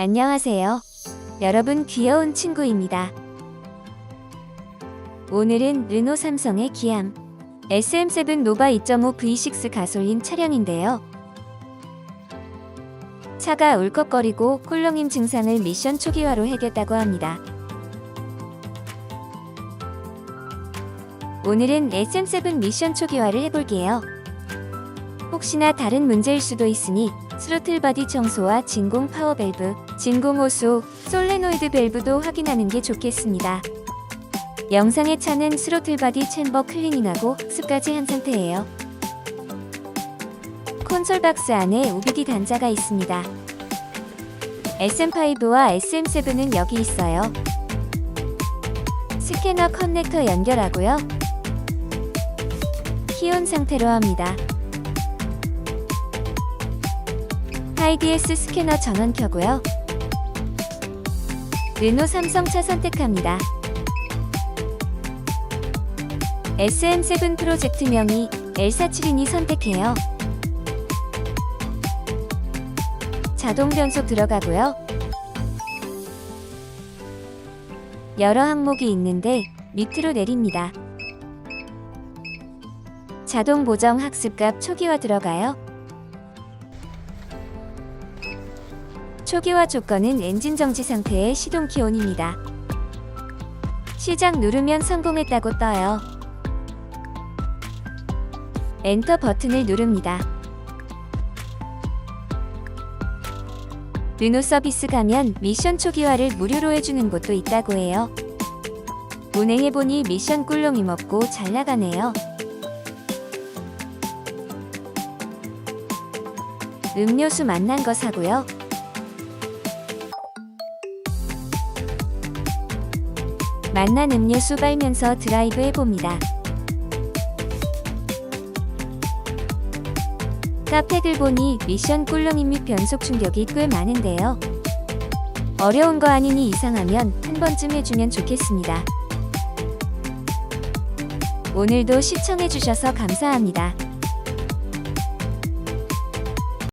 안녕하세요. 여러분 귀여운 친구입니다. 오늘은 르노 삼성의 기암 SM7 노바 2.5 V6 가솔린 차량인데요. 차가 울컥거리고 꿀렁임 증상을 미션 초기화로 해결했다고 합니다. 오늘은 SM7 미션 초기화를 해볼게요. 혹시나 다른 문제일 수도 있으니 스로틀 바디 청소와 진공 파워 밸브, 진공 호수, 솔레노이드 밸브도 확인하는 게 좋겠습니다. 영상에 차는 스로틀 바디 챔버 클리닝하고 습까지 한 상태예요. 콘솔 박스 안에 OBD 단자가 있습니다. SM5와 SM7은 여기 있어요. 스캐너 커넥터 연결하고요. 키온 상태로 합니다. IDS 스캐너 전원 켜고요. 르노 삼성차 선택합니다. SM7 프로젝트명이 L472니 선택해요. 자동 변속 들어가고요. 여러 항목이 있는데 밑으로 내립니다. 자동 보정 학습값 초기화 들어가요. 초기화 조건은 엔진 정지 상태의 시동 키온입니다. 시작 누르면 성공했다고 떠요. 엔터 버튼을 누릅니다. 르노 서비스 가면 미션 초기화를 무료로 해주는 곳도 있다고 해요. 운행해보니 미션 꿀렁이 먹고 잘 나가네요. 음료수 만난 거 사고요. 만난 음료수 빨면서 드라이브 해봅니다. 카페글 보니 미션 꿀렁이 및 변속 충격이 꽤 많은데요. 어려운 거 아니니 이상하면 한 번쯤 해주면 좋겠습니다. 오늘도 시청해주셔서 감사합니다.